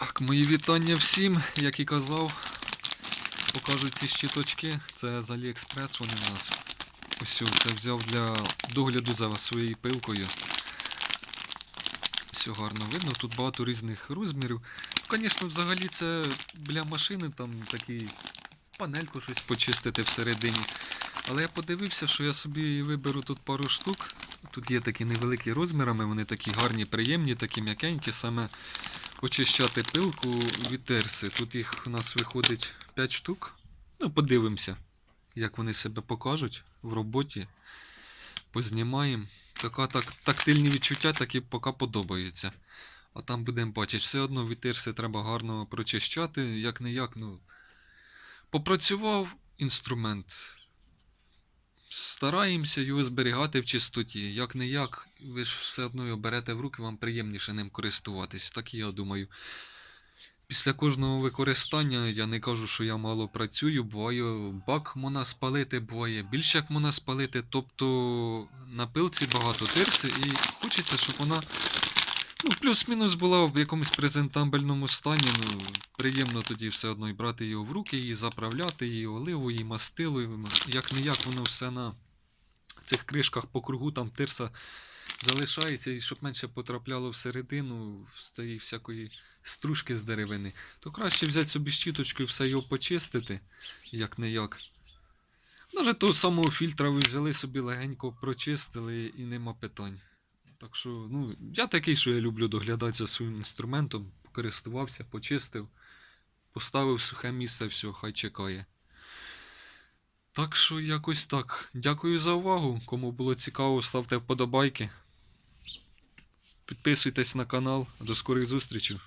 Так, мої вітання всім, як і казав. Покажу ці щиточки. Це з Aliexpress вони в нас. Ось це взяв для догляду за своєю пилкою. Все гарно видно, тут багато різних розмірів. Звісно, взагалі це для машини там такий панельку щось почистити всередині. Але я подивився, що я собі виберу тут пару штук. Тут є такі невеликі розмірами, вони такі гарні, приємні, такі м'якенькі, саме очищати пилку від терси. Тут їх у нас виходить 5 штук. Ну, подивимося, як вони себе покажуть в роботі. Познімаємо. Така так, тактильні відчуття такі поки подобаються. А там будемо бачити, все одно від терси треба гарно прочищати, як не як, ну. Попрацював інструмент. Стараємося його зберігати в чистоті. Як не як, ви ж все одно його берете в руки, вам приємніше ним користуватись. Так і я думаю. Після кожного використання я не кажу, що я мало працюю, буває бак можна спалити, буває більше як можна спалити. Тобто на пилці багато тирси і хочеться, щоб вона ну, плюс-мінус була в якомусь презентабельному стані. Ну, приємно тоді все одно і брати його в руки, і заправляти, і оливу, і мастило. Як не як воно все на цих кришках по кругу там тирса залишається, і щоб менше потрапляло всередину з цієї всякої стружки з деревини, то краще взяти собі щіточку і все його почистити, як не як. Навіть того самого фільтра ви взяли собі легенько прочистили і нема питань. Так що, ну, я такий, що я люблю доглядати за своїм інструментом, користувався, почистив, поставив сухе місце, все, хай чекає. Так що якось так. Дякую за увагу. Кому було цікаво, ставте вподобайки. Підписуйтесь на канал. До скорих зустрічей.